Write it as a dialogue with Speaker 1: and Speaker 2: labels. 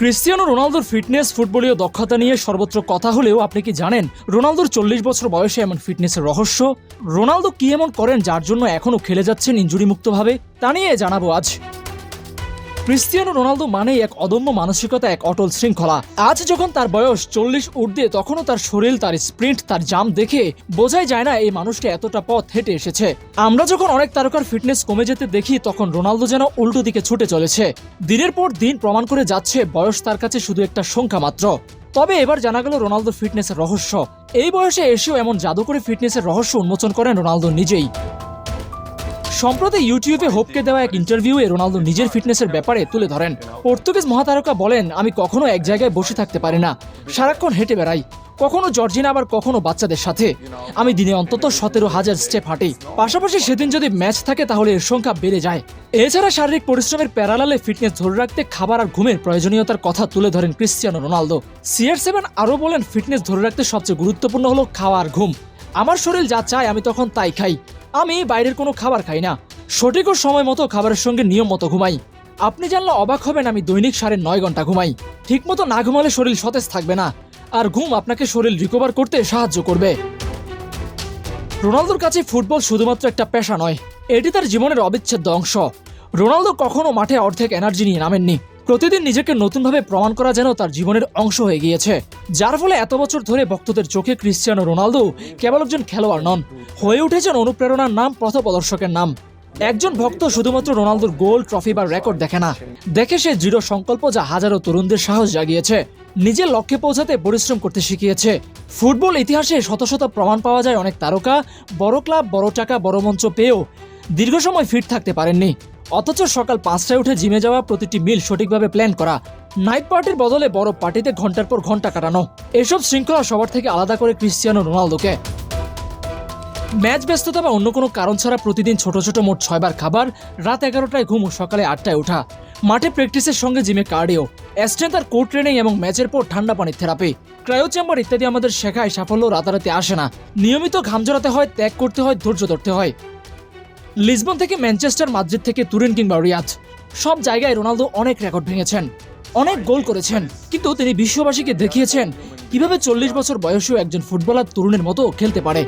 Speaker 1: Cristiano রোনালদোর fitness ফুটবলীয় দক্ষতা নিয়ে সর্বত্র কথা হলেও আপনি কি জানেন, রোনালদোর চল্লিশ বছর বয়সে এমন ফিটনেসের রহস্য? রোনালদো কি এমন করেন যার জন্য এখনও খেলে যাচ্ছেন ইঞ্জুরিমুক্তভাবে? তা নিয়ে জানাব আজ। ক্রিস্টিয়ানো রোনালদো মানেই এক অদম্য মানসিকতা, এক অটল শৃঙ্খলা। আজ যখন তার বয়স চল্লিশ ঊর্ধ্বে, তখনও তার শরীর, তার স্প্রিন্ট, তার জাম দেখে বোঝাই যায় না এই মানুষটা এতটা পথ হেঁটে এসেছে। আমরা যখন অনেক তারকার ফিটনেস কমে যেতে দেখি, তখন রোনালদো যেন উল্টো দিকে ছুটে চলেছে। দিনের পর দিন প্রমাণ করে যাচ্ছে, বয়স তার কাছে শুধু একটা সংখ্যা মাত্র। তবে এবার জানা গেল রোনালদো ফিটনেসের রহস্য। এই বয়সে এসেও এমন জাদু করে ফিটনেসের রহস্য উন্মোচন করেন রোনালদো নিজেই। সম্প্রতি ইউটিউবে হোপকে দেওয়া এক ইন্টারভিউয়ে রোনালদো নিজের ফিটনেসের ব্যাপারে তুলে ধরেন। পর্তুগিজ মহাতারকা বলেন, আমি কখনো এক জায়গায় বসে থাকতে পারি না। সারাক্ষণ হেঁটে বেড়াই। কখনো জর্জিনা, আবার কখনো বাচ্চাদের সাথে। আমি দিনে অন্তত সতেরো হাজার স্টেপ হাঁটি। পাশাপাশি সেদিন যদি ম্যাচ থাকে, তাহলে এর সংখ্যা বেড়ে যায়। এছাড়া শারীরিক পরিশ্রমের প্যারালালে ফিটনেস ধরে রাখতে খাবার আর ঘুমের প্রয়োজনীয়তার কথা তুলে ধরেন ক্রিশ্চিয়ানো রোনালদো। সিআর সেভেন আরও বলেন, ফিটনেস ধরে রাখতে সবচেয়ে গুরুত্বপূর্ণ হলো খাওয়া আর ঘুম। আমার শরীর যা চায়, আমি তখন তাই খাই। আমি বাইরের কোনো খাবার খাই না। সঠিক ও সময় মতো খাবারের সঙ্গে নিয়ম মতো ঘুমাই। আপনি জানলে অবাক হবেন আমি দৈনিক সাড়ে নয় ঘণ্টা ঘুমাই। ঠিক মতো না ঘুমালে শরীর সতেজ থাকবে না। আর ঘুম আপনাকে শরীর রিকভার করতে সাহায্য করবে। রোনালদোর কাছে ফুটবল শুধুমাত্র একটা পেশা নয়, এটি তার জীবনের অবিচ্ছেদ্য অংশ। রোনালদো কখনো মাঠে অর্ধেক এনার্জি নিয়ে নামেননি। প্রতিদিন নিজেকে নতুনভাবে প্রমাণ করা যেন তার জীবনের অংশ হয়ে গিয়েছে। যার ফলে এত বছর ধরে ভক্তদের চোখে ক্রিশ্চিয়ানো রোনালদো কেবল একজন খেলোয়াড় নন, হয়ে উঠেছেন অনুপ্রেরণার নাম পথপ্রদর্শকের নাম। একজন ভক্ত শুধুমাত্র রোনালদোর গোল ট্রফি বা রেকর্ড দেখে না, দেখে সে দৃঢ় সংকল্প যা হাজারো তরুণদের সাহস জাগিয়েছে, নিজের লক্ষ্যে পৌঁছাতে পরিশ্রম করতে শিখিয়েছে। ফুটবল ইতিহাসে শত শত প্রমাণ পাওয়া যায় অনেক তারকা, বড় ক্লাব, বড় টাকা, বড় মঞ্চ পেয়েও দীর্ঘ সময় ফিট থাকতে পারেননি। অথচ সকাল পাঁচটায় উঠে জিমে যাওয়া প্রতিটি মিল সঠিকভাবে প্ল্যান করা। নাইট পার্টির বদলে বড় পার্টিতে ঘণ্টার পর ঘণ্টা কাটানো। এসব শৃঙ্খলা সবার থেকে আলাদা করে ক্রিশ্চিয়ানো রোনালদোকে। ম্যাচ ব্যস্ততা বা অন্য কোনো কারণ ছাড়া প্রতিদিন ছোট ছোট মোট ছয়বার খাবার, রাত এগারোটায় ঘুম সকালে আটটায় ওঠা। মাঠে প্র্যাকটিসের সঙ্গে জিমে কার্ডিও অ্যাস্ট্রেন্থ আর কোর্ট ট্রেনিং এবং ম্যাচের পর ঠান্ডা পানির থেরাপি ক্রায়ো চেম্বার ইত্যাদি আমাদের শেখায় সাফল্য রাতারাতি আসে না। নিয়মিত ঘাম জড়াতে হয়, ত্যাগ করতে হয়, ধৈর্য ধরতে হয়। লিসবন থেকে ম্যানচেস্টার, মাদ্রিদ থেকে তুরিন কিংবা রিয়াদ। সব জায়গায় রোনালদো অনেক রেকর্ড ভেঙেছেন, অনেক গোল করেছেন, কিন্তু তিনি বিশ্ববাসীকে দেখিয়েছেন কীভাবে চল্লিশ বছর বয়সেও একজন ফুটবলার তরুণের মতো খেলতে পারে।